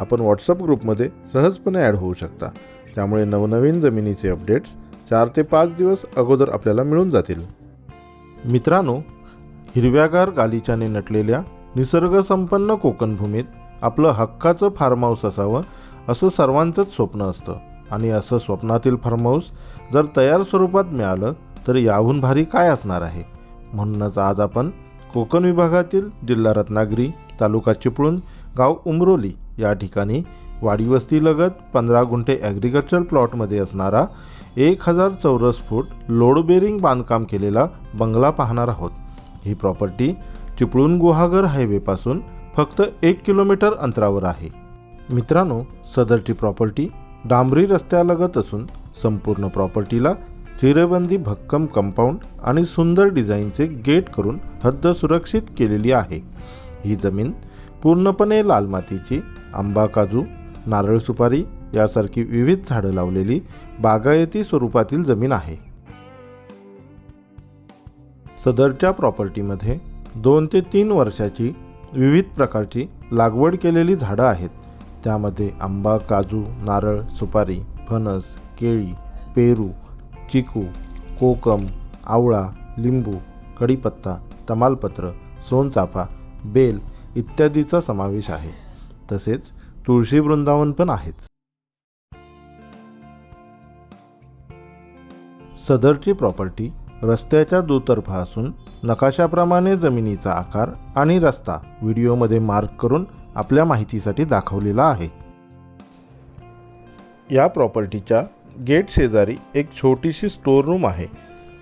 आपण व्हॉट्सअप ग्रुपमध्ये सहजपणे ॲड होऊ शकता. त्यामुळे नवनवीन जमिनीचे अपडेट्स चार ते पाच दिवस अगोदर आपल्याला मिळून जातील. मित्रांनो हिरव्यागार गालिच्याने नटलेल्या निसर्गसंपन्न कोकणभूमीत आपलं हक्काचं फार्म हाऊस असावं असं सर्वांचंच स्वप्न असतं. आणि असं स्वप्नातील फार्म हाऊस जर तयार स्वरूपात मिळालं तर याहून भारी काय असणार आहे? म्हणूनच आज आपण कोकण विभागातील जिल्हा रत्नागिरी तालुका चिपळूण गाव उमरोली या ठिकाणी वाडीवस्तीलगत पंधरा गुंठे ॲग्रिकल्चर प्लॉटमध्ये असणारा एक हजार चौरस फूट लोडबेरिंग बांधकाम केलेला बंगला पाहणार आहोत. ही प्रॉपर्टी चिपळूण गुहागर हायवेपासून फक्त एक किलोमीटर अंतरावर आहे. मित्रांनो सदरची प्रॉपर्टी डांबरी रस्त्यालगत असून संपूर्ण प्रॉपर्टीला चिरेबंदी भक्कम कंपाऊंड आणि सुंदर डिझाईनचे गेट करून हद्द सुरक्षित केलेली आहे. ही जमीन पूर्णपणे लाल मातीची आंबा काजू नारळ सुपारी यासारखी विविध झाडं लावलेली बागायती स्वरूपातील जमीन आहे. सदरच्या प्रॉपर्टीमध्ये दोन ते तीन वर्षाची विविध प्रकारची लागवड केलेली झाडं आहेत. त्यामध्ये आंबा काजू नारळ सुपारी फणस केळी पेरू चिकू कोकम आवळा लिंबू कढीपत्ता तमालपत्र सोनचाफा बेल इत्यादीचा समावेश आहे. तसेच तुळशी वृंदावन पण आहेच. सदरची प्रॉपर्टी रस्त्याच्या दुतर्फा असून नकाशाप्रमाणे जमिनीचा आकार आणि रस्ता व्हिडिओमध्ये मार्क करून आपल्या माहितीसाठी दाखवलेला आहे. या प्रॉपर्टीच्या गेट शेजारी एक छोटीशी स्टोर रूम आहे.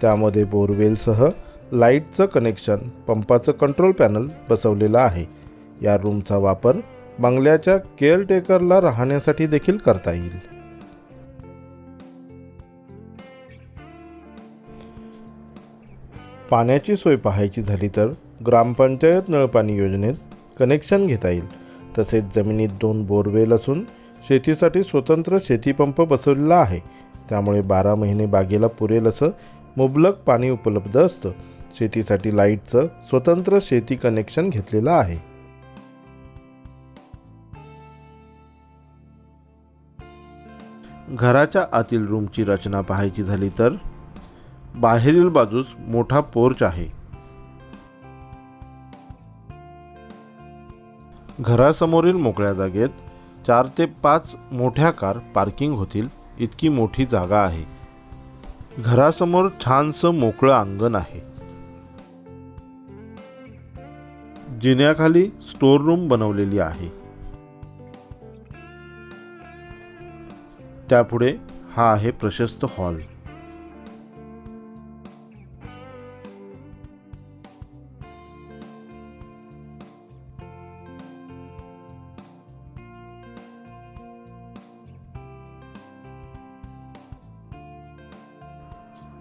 त्यामध्ये बोरवेलसह लाईटचं कनेक्शन पंपाचं कंट्रोल पॅनल बसवलेलं आहे. या रूमचा वापर बंगल्याच्या केअरटेकरला राहण्यासाठी देखील करता येईल. पाण्याची सोय पाहायची झाली तर ग्रामपंचायत नळपाणी योजनेत कनेक्शन घेता येईल. तसेच जमिनीत दोन बोरवेल असून शेतीसाठी स्वतंत्र शेतीपंप बसवलेला आहे. त्यामुळे बारा महिने बागेला पुरेल असं मुबलक पाणी उपलब्ध असतं. शेतीसाठी लाईटचं स्वतंत्र शेती कनेक्शन घेतलेलं आहे. घराच्या आतील रूमची रचना पाहायची झाली तर? बाहेरील बाजूस मोठा पोर्च आहे. घरासमोरील मोकळ्या जागेत चार ते पाच मोठ्या कार पार्किंग होतील इतकी मोठी जागा आहे. घरासमोर छानसं मोकळं अंगण आहे. जिन्याखाली स्टोर रूम बनवलेली आहे. त्यापुढे हा आहे प्रशस्त हॉल.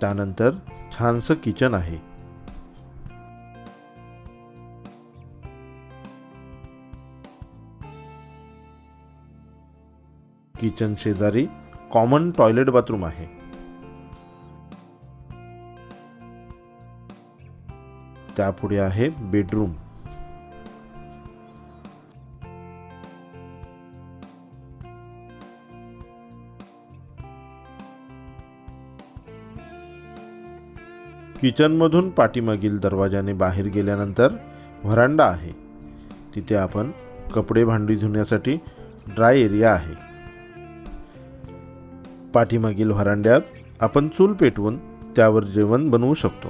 त्यानंतर छानसं किचन आहे. किचन शेजारी कॉमन टॉयलेट बाथरूम आहे. त्यापुढे आहे बेडरूम. किचनमधून पाठीमागील दरवाजाने बाहेर गेल्यानंतर व्हरांडा आहे. तिथे आपण कपडे भांडी धुण्यासाठी ड्राय एरिया आहे. पाठीमागील व्हरांड्यात आपण चूल पेटवून त्यावर जेवण बनवू शकतो.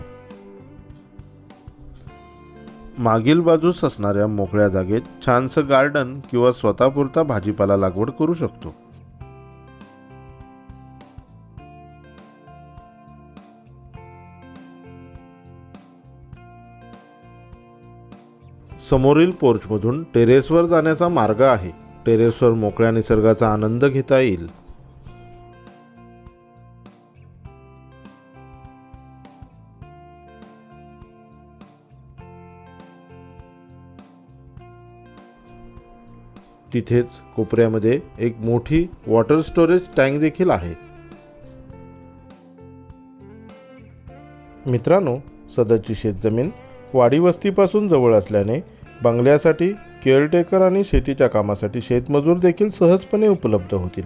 मागील बाजूस असणाऱ्या मोकळ्या जागेत छानसं गार्डन किंवा स्वतःपुरता भाजीपाला लागवड करू शकतो. समोरील पोर्चमधून टेरेसवर जाण्याचा मार्ग आहे. टेरेसवर मोकळ्या निसर्गाचा आनंद घेता येईल. तिथेच कोपऱ्यामध्ये एक मोठी वॉटर स्टोरेज टँक देखील आहे. मित्रांनो सदरची शेतजमीन वाडी वस्तीपासून जवळ असल्याने बंगल्यासाठी केअरटेकर आणि शेतीच्या कामासाठी शेतमजूर देखील सहजपणे उपलब्ध होतील.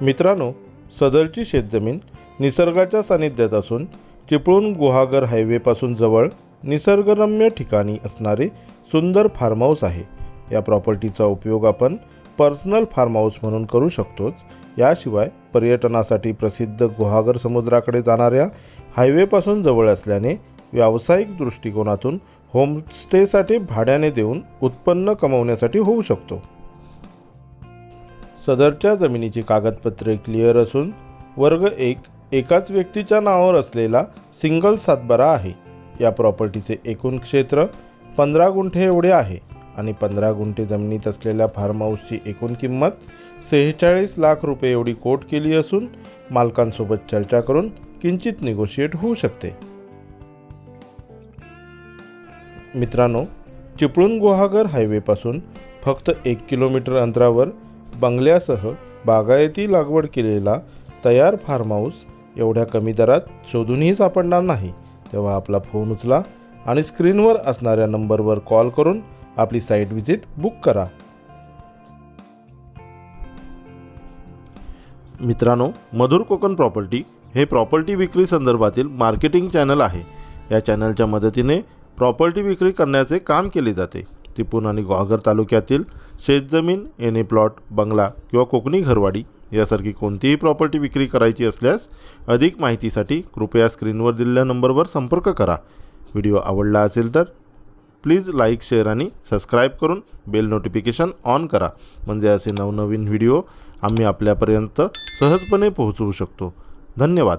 मित्रांनो सदरची शेतजमीन निसर्गाच्या सानिध्यात असून चिपळूण गुहागर हायवेपासून जवळ निसर्गरम्य ठिकाणी असणारे सुंदर फार्म हाऊस आहे. या प्रॉपर्टीचा उपयोग आपण पर्सनल फार्म हाऊस म्हणून करू शकतोच. याशिवाय पर्यटनासाठी प्रसिद्ध गुहागर समुद्राकडे जाणाऱ्या हायवेपासून जवळ असल्याने व्यावसायिक दृष्टिकोनातून होमस्टेसाठी भाड्याने देऊन उत्पन्न कमवण्यासाठी होऊ शकतो. सदरच्या जमिनीची कागदपत्रे क्लिअर असून वर्ग एक एकाच व्यक्तीच्या नावावर असलेला सिंगल सातबारा आहे. या प्रॉपर्टीचे एकूण क्षेत्र पंधरा गुंठे एवढे आहे. आणि पंधरा गुंठे जमिनीत असलेल्या फार्म हाऊसची एकूण किंमत सेहेचाळीस लाख रुपये एवढी कोट केली असून मालकांसोबत चर्चा करून किंचित निगोशिएट होऊ शकते. मित्रांनो चिपळूण गुहागर हायवेपासून फक्त एक किलोमीटर अंतरावर बंगल्यासह बागायती लागवड केलेला तयार फार्म हाऊस एवढ्या कमी दरात शोधूनही सापडणार नाही. तेव्हा आपला फोन उचला आणि स्क्रीनवर असणाऱ्या नंबरवर कॉल करून आपली साईट व्हिजिट बुक करा. मित्रांनो मधुर कोकण प्रॉपर्टी हे प्रॉपर्टी विक्री संदर्भातील मार्केटिंग चॅनल आहे. या चॅनलच्या मदतीने प्रॉपर्टी विक्री करण्याचे काम केले जाते. तिपून आणि ग्वागर तालुक्यातील शेतजमीन एने प्लॉट बंगला किंवा कोकणी घरवाडी यासारखी कोणतीही प्रॉपर्टी विक्री करायची असल्यास अधिक माहितीसाठी कृपया स्क्रीनवर दिलेल्या नंबरवर संपर्क करा. व्हिडिओ आवडला असेल तर प्लीज लाईक शेअर आणि सबस्क्राईब करून बेल नोटिफिकेशन ऑन करा. म्हणजे असे नवनवीन व्हिडिओ आम्ही आपल्यापर्यंत सहजपणे पोहोचवू शकतो. धन्यवाद.